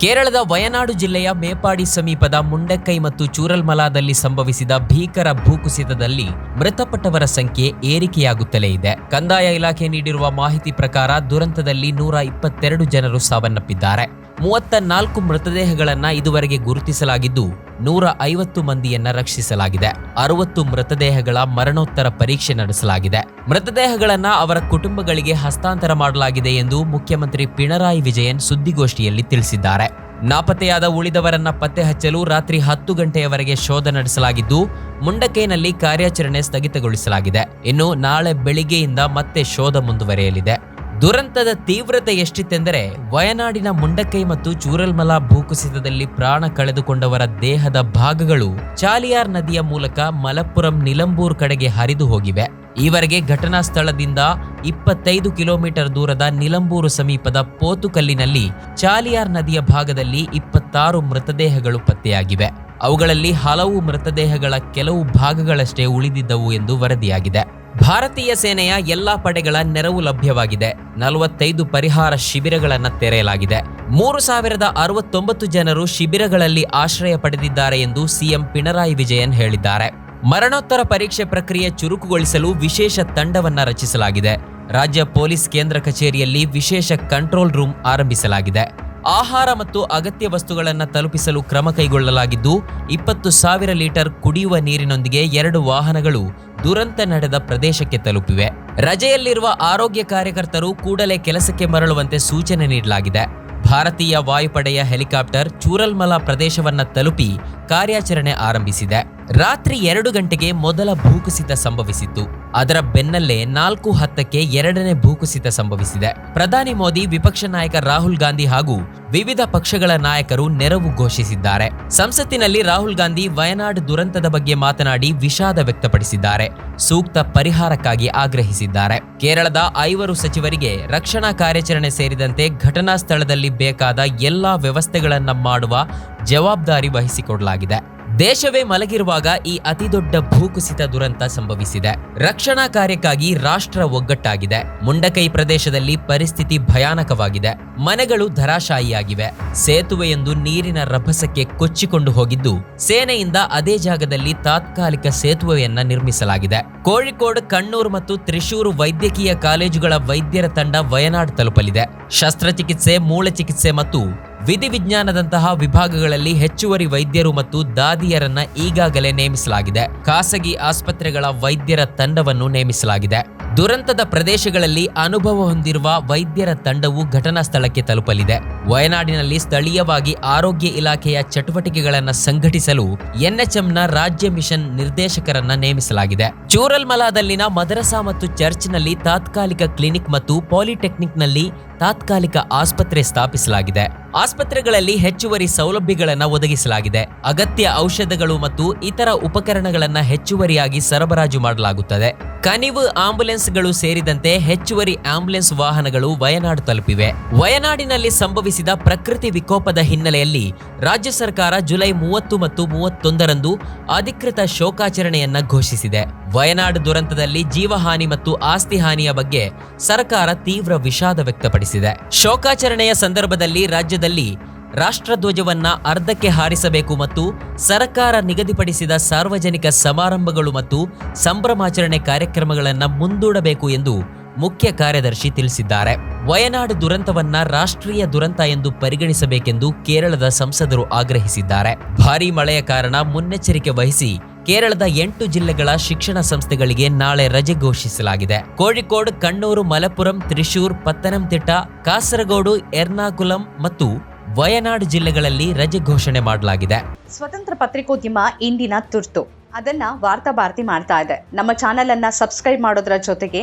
ಕೇರಳದ ವಯನಾಡು ಜಿಲ್ಲೆಯ ಮೇಪಾಡಿ ಸಮೀಪದ ಮುಂಡಕ್ಕೈ ಮತ್ತು ಚೂರಲ್ಮಲಾದಲ್ಲಿ ಸಂಭವಿಸಿದ ಭೀಕರ ಭೂಕುಸಿತದಲ್ಲಿ ಮೃತಪಟ್ಟವರ ಸಂಖ್ಯೆ ಏರಿಕೆಯಾಗುತ್ತಲೇ ಇದೆ. ಕಂದಾಯ ಇಲಾಖೆ ನೀಡಿರುವ ಮಾಹಿತಿ ಪ್ರಕಾರ ದುರಂತದಲ್ಲಿ ನೂರ ಇಪ್ಪತ್ತೆರಡು ಜನರು ಸಾವನ್ನಪ್ಪಿದ್ದಾರೆ. ಮೂವತ್ತ ನಾಲ್ಕು ಮೃತದೇಹಗಳನ್ನ ಇದುವರೆಗೆ ಗುರುತಿಸಲಾಗಿದ್ದು ನೂರ ಐವತ್ತು ಮಂದಿಯನ್ನ ರಕ್ಷಿಸಲಾಗಿದೆ. ಅರವತ್ತು ಮೃತದೇಹಗಳ ಮರಣೋತ್ತರ ಪರೀಕ್ಷೆ ನಡೆಸಲಾಗಿದೆ. ಮೃತದೇಹಗಳನ್ನ ಅವರ ಕುಟುಂಬಗಳಿಗೆ ಹಸ್ತಾಂತರ ಮಾಡಲಾಗಿದೆ ಎಂದು ಮುಖ್ಯಮಂತ್ರಿ ಪಿಣರಾಯಿ ವಿಜಯನ್ ಸುದ್ದಿಗೋಷ್ಠಿಯಲ್ಲಿ ತಿಳಿಸಿದ್ದಾರೆ. ನಾಪತ್ತೆಯಾದ ಉಳಿದವರನ್ನ ಪತ್ತೆ ಹಚ್ಚಲು ರಾತ್ರಿ ಹತ್ತು ಗಂಟೆಯವರೆಗೆ ಶೋಧ ನಡೆಸಲಾಗಿದ್ದು, ಮುಂಡಕೈನಲ್ಲಿ ಕಾರ್ಯಾಚರಣೆ ಸ್ಥಗಿತಗೊಳಿಸಲಾಗಿದೆ. ಇನ್ನು ನಾಳೆ ಬೆಳಿಗ್ಗೆಯಿಂದ ಮತ್ತೆ ಶೋಧ ಮುಂದುವರಿಯಲಿದೆ. ದುರಂತದ ತೀವ್ರತೆ ಎಷ್ಟಿತ್ತೆಂದರೆ ವಯನಾಡಿನ ಮುಂಡಕ್ಕೈ ಮತ್ತು ಚೂರಲ್ಮಲ ಭೂಕುಸಿತದಲ್ಲಿ ಪ್ರಾಣ ಕಳೆದುಕೊಂಡವರ ದೇಹದ ಭಾಗಗಳು ಚಾಲಿಯಾರ್ ನದಿಯ ಮೂಲಕ ಮಲಪ್ಪುರಂ ನಿಲಂಬೂರ್ ಕಡೆಗೆ ಹರಿದು ಹೋಗಿವೆ. ಈವರೆಗೆ ಘಟನಾ ಸ್ಥಳದಿಂದ ಇಪ್ಪತ್ತೈದು ಕಿಲೋಮೀಟರ್ ದೂರದ ನಿಲಂಬೂರು ಸಮೀಪದ ಪೋತುಕಲ್ಲಿನಲ್ಲಿ ಚಾಲಿಯಾರ್ ನದಿಯ ಭಾಗದಲ್ಲಿ ಇಪ್ಪತ್ತಾರು ಮೃತದೇಹಗಳು ಪತ್ತೆಯಾಗಿವೆ. ಅವುಗಳಲ್ಲಿ ಹಲವು ಮೃತದೇಹಗಳ ಕೆಲವು ಭಾಗಗಳಷ್ಟೇ ಉಳಿದಿದ್ದವು ಎಂದು ವರದಿಯಾಗಿದೆ. ಭಾರತೀಯ ಸೇನೆಯ ಎಲ್ಲಾ ಪಡೆಗಳ ನೆರವು ಲಭ್ಯವಾಗಿದೆ. ನಲವತ್ತೈದು ಪರಿಹಾರ ಶಿಬಿರಗಳನ್ನು ತೆರೆಯಲಾಗಿದೆ. ಮೂರು ಸಾವಿರದ ಅರವತ್ತೊಂಬತ್ತು ಜನರು ಶಿಬಿರಗಳಲ್ಲಿ ಆಶ್ರಯ ಪಡೆದಿದ್ದಾರೆ ಎಂದು ಸಿಎಂ ಪಿಣರಾಯಿ ವಿಜಯನ್ ಹೇಳಿದ್ದಾರೆ. ಮರಣೋತ್ತರ ಪರೀಕ್ಷೆ ಪ್ರಕ್ರಿಯೆ ಚುರುಕುಗೊಳಿಸಲು ವಿಶೇಷ ತಂಡವನ್ನು ರಚಿಸಲಾಗಿದೆ. ರಾಜ್ಯ ಪೊಲೀಸ್ ಕೇಂದ್ರ ಕಚೇರಿಯಲ್ಲಿ ವಿಶೇಷ ಕಂಟ್ರೋಲ್ ರೂಮ್ ಆರಂಭಿಸಲಾಗಿದೆ. ಆಹಾರ ಮತ್ತು ಅಗತ್ಯ ವಸ್ತುಗಳನ್ನು ತಲುಪಿಸಲು ಕ್ರಮ ಕೈಗೊಳ್ಳಲಾಗಿದ್ದು, ಇಪ್ಪತ್ತು ಸಾವಿರ ಲೀಟರ್ ಕುಡಿಯುವ ನೀರಿನೊಂದಿಗೆ ಎರಡು ವಾಹನಗಳು ದುರಂತ ನಡೆದ ಪ್ರದೇಶಕ್ಕೆ ತಲುಪಿವೆ. ರಜೆಯಲ್ಲಿರುವ ಆರೋಗ್ಯ ಕಾರ್ಯಕರ್ತರು ಕೂಡಲೇ ಕೆಲಸಕ್ಕೆ ಮರಳುವಂತೆ ಸೂಚನೆ ನೀಡಲಾಗಿದೆ. ಭಾರತೀಯ ವಾಯುಪಡೆಯ ಹೆಲಿಕಾಪ್ಟರ್ ಚೂರಲ್ಮಲ ಪ್ರದೇಶವನ್ನ ತಲುಪಿ ಕಾರ್ಯಾಚರಣೆ ಆರಂಭಿಸಿದೆ. ರಾತ್ರಿ ಎರಡು ಗಂಟೆಗೆ ಮೊದಲ ಭೂಕುಸಿತ ಸಂಭವಿಸಿತ್ತು. ಅದರ ಬೆನ್ನಲ್ಲೇ ನಾಲ್ಕು ಹತ್ತಕ್ಕೆ ಎರಡನೇ ಭೂಕುಸಿತ ಸಂಭವಿಸಿದೆ. ಪ್ರಧಾನಿ ಮೋದಿ, ವಿಪಕ್ಷ ನಾಯಕ ರಾಹುಲ್ ಗಾಂಧಿ ಹಾಗೂ ವಿವಿಧ ಪಕ್ಷಗಳ ನಾಯಕರು ನೆರವು ಘೋಷಿಸಿದ್ದಾರೆ. ಸಂಸತ್ತಿನಲ್ಲಿ ರಾಹುಲ್ ಗಾಂಧಿ ವಯನಾಡ್ ದುರಂತದ ಬಗ್ಗೆ ಮಾತನಾಡಿ ವಿಷಾದ ವ್ಯಕ್ತಪಡಿಸಿದ್ದಾರೆ. ಸೂಕ್ತ ಪರಿಹಾರಕ್ಕಾಗಿ ಆಗ್ರಹಿಸಿದ್ದಾರೆ. ಕೇರಳದ ಐವರು ಸಚಿವರಿಗೆ ರಕ್ಷಣಾ ಕಾರ್ಯಾಚರಣೆ ಸೇರಿದಂತೆ ಘಟನಾ ಸ್ಥಳದಲ್ಲಿ ಬೇಕಾದ ಎಲ್ಲಾ ವ್ಯವಸ್ಥೆಗಳನ್ನು ಮಾಡುವ ಜವಾಬ್ದಾರಿ ವಹಿಸಿಕೊಡಲಾಗಿದೆ. ದೇಶವೇ ಮಲಗಿರುವಾಗ ಈ ಅತಿದೊಡ್ಡ ಭೂಕುಸಿತ ದುರಂತ ಸಂಭವಿಸಿದೆ. ರಕ್ಷಣಾ ಕಾರ್ಯಕ್ಕಾಗಿ ರಾಷ್ಟ್ರ ಒಗ್ಗಟ್ಟಾಗಿದೆ. ಮುಂಡಕೈ ಪ್ರದೇಶದಲ್ಲಿ ಪರಿಸ್ಥಿತಿ ಭಯಾನಕವಾಗಿದೆ. ಮನೆಗಳು ಧರಾಶಾಯಿಯಾಗಿವೆ. ಸೇತುವೆಯೊಂದು ನೀರಿನ ರಭಸಕ್ಕೆ ಕೊಚ್ಚಿಕೊಂಡು ಹೋಗಿದ್ದು, ಸೇನೆಯಿಂದ ಅದೇ ಜಾಗದಲ್ಲಿ ತಾತ್ಕಾಲಿಕ ಸೇತುವೆಯನ್ನ ನಿರ್ಮಿಸಲಾಗಿದೆ. ಕೋಳಿಕೋಡ್, ಕಣ್ಣೂರು ಮತ್ತು ತ್ರಿಶೂರು ವೈದ್ಯಕೀಯ ಕಾಲೇಜುಗಳ ವೈದ್ಯರ ತಂಡ ವಯನಾಡ್ ತಲುಪಲಿದೆ. ಶಸ್ತ್ರಚಿಕಿತ್ಸೆ ಮೂಳೆ ಚಿಕಿತ್ಸೆ ಮತ್ತು ವಿಧಿವಿಜ್ಞಾನದಂತಹ ವಿಭಾಗಗಳಲ್ಲಿ ಹೆಚ್ಚುವರಿ ವೈದ್ಯರು ಮತ್ತು ದಾದಿಯರನ್ನ ಈಗಾಗಲೇ ನೇಮಿಸಲಾಗಿದೆ. ಖಾಸಗಿ ಆಸ್ಪತ್ರೆಗಳ ವೈದ್ಯರ ತಂಡವನ್ನು ನೇಮಿಸಲಾಗಿದೆ. ದುರಂತದ ಪ್ರದೇಶಗಳಲ್ಲಿ ಅನುಭವ ಹೊಂದಿರುವ ವೈದ್ಯರ ತಂಡವು ಘಟನಾ ಸ್ಥಳಕ್ಕೆ ತಲುಪಲಿದೆ. ವಯನಾಡಿನಲ್ಲಿ ಸ್ಥಳೀಯವಾಗಿ ಆರೋಗ್ಯ ಇಲಾಖೆಯ ಚಟುವಟಿಕೆಗಳನ್ನು ಸಂಘಟಿಸಲು ಎನ್ಎಚ್ಎಂನ ರಾಜ್ಯ ಮಿಷನ್ ನಿರ್ದೇಶಕರನ್ನ ನೇಮಿಸಲಾಗಿದೆ. ಚೂರಲ್ಮಲಾದಲ್ಲಿನ ಮದರಸಾ ಮತ್ತು ಚರ್ಚ್ನಲ್ಲಿ ತಾತ್ಕಾಲಿಕ ಕ್ಲಿನಿಕ್ ಮತ್ತು ಪಾಲಿಟೆಕ್ನಿಕ್ನಲ್ಲಿ ತಾತ್ಕಾಲಿಕ ಆಸ್ಪತ್ರೆ ಸ್ಥಾಪಿಸಲಾಗಿದೆ. ಆಸ್ಪತ್ರೆಗಳಲ್ಲಿ ಹೆಚ್ಚುವರಿ ಸೌಲಭ್ಯಗಳನ್ನು ಒದಗಿಸಲಾಗಿದೆ. ಅಗತ್ಯ ಔಷಧಗಳು ಮತ್ತು ಇತರ ಉಪಕರಣಗಳನ್ನು ಹೆಚ್ಚುವರಿಯಾಗಿ ಸರಬರಾಜು ಮಾಡಲಾಗುತ್ತದೆ. ಕನಿವು ಆಂಬ್ಯುಲೆನ್ಸ್ಗಳು ಸೇರಿದಂತೆ ಹೆಚ್ಚುವರಿ ಆಂಬ್ಯುಲೆನ್ಸ್ ವಾಹನಗಳು ವಯನಾಡು ತಲುಪಿವೆ. ವಯನಾಡಿನಲ್ಲಿ ಸಂಭವಿಸಿದ ಪ್ರಕೃತಿ ವಿಕೋಪದ ಹಿನ್ನೆಲೆಯಲ್ಲಿ ರಾಜ್ಯ ಸರ್ಕಾರ ಜುಲೈ ಮೂವತ್ತು ಮತ್ತು ಮೂವತ್ತೊಂದರಂದು ಅಧಿಕೃತ ಶೋಕಾಚರಣೆಯನ್ನ ಘೋಷಿಸಿದೆ. ವಯನಾಡು ದುರಂತದಲ್ಲಿ ಜೀವಹಾನಿ ಮತ್ತು ಆಸ್ತಿ ಹಾನಿಯ ಬಗ್ಗೆ ಸರ್ಕಾರ ತೀವ್ರ ವಿಷಾದ ವ್ಯಕ್ತಪಡಿಸಿದೆ. ಶೋಕಾಚರಣೆಯ ಸಂದರ್ಭದಲ್ಲಿ ರಾಜ್ಯದಲ್ಲಿ ರಾಷ್ಟ್ರಧ್ವಜವನ್ನ ಅರ್ಧಕ್ಕೆ ಹಾರಿಸಬೇಕು ಮತ್ತು ಸರ್ಕಾರ ನಿಗದಿಪಡಿಸಿದ ಸಾರ್ವಜನಿಕ ಸಮಾರಂಭಗಳು ಮತ್ತು ಸಂಭ್ರಮಾಚರಣೆ ಕಾರ್ಯಕ್ರಮಗಳನ್ನು ಮುಂದೂಡಬೇಕು ಎಂದು ಮುಖ್ಯ ಕಾರ್ಯದರ್ಶಿ ತಿಳಿಸಿದ್ದಾರೆ. ವಯನಾಡು ದುರಂತವನ್ನ ರಾಷ್ಟ್ರೀಯ ದುರಂತ ಎಂದು ಪರಿಗಣಿಸಬೇಕೆಂದು ಕೇರಳದ ಸಂಸದರು ಆಗ್ರಹಿಸಿದ್ದಾರೆ. ಭಾರೀ ಮಳೆಯ ಕಾರಣ ಮುನ್ನೆಚ್ಚರಿಕೆ ವಹಿಸಿ ಕೇರಳದ ಎಂಟು ಜಿಲ್ಲೆಗಳ ಶಿಕ್ಷಣ ಸಂಸ್ಥೆಗಳಿಗೆ ನಾಳೆ ರಜೆ ಘೋಷಿಸಲಾಗಿದೆ. ಕೋಳಿಕೋಡ್ ಕಣ್ಣೂರು ಮಲಪುರಂ ತ್ರಿಶೂರ್, ಪತ್ತನಂತಿಟ್ಟ, ಕಾಸರಗೋಡು, ಎರ್ನಾಕುಲಂ ಮತ್ತು ವಯನಾಡು ಜಿಲ್ಲೆಗಳಲ್ಲಿ ರಜೆ ಘೋಷಣೆ ಮಾಡಲಾಗಿದೆ. ಸ್ವತಂತ್ರ ಪತ್ರಿಕೋದ್ಯಮ ಇಂದಿನ ತುರ್ತು. ಅದನ್ನ ವಾರ್ತಾ ಭಾರತಿ ಮಾಡ್ತಾ ಇದೆ. ನಮ್ಮ ಚಾನೆಲ್ ಅನ್ನ ಸಬ್ಸ್ಕ್ರೈಬ್ ಮಾಡೋದ್ರ ಜೊತೆಗೆ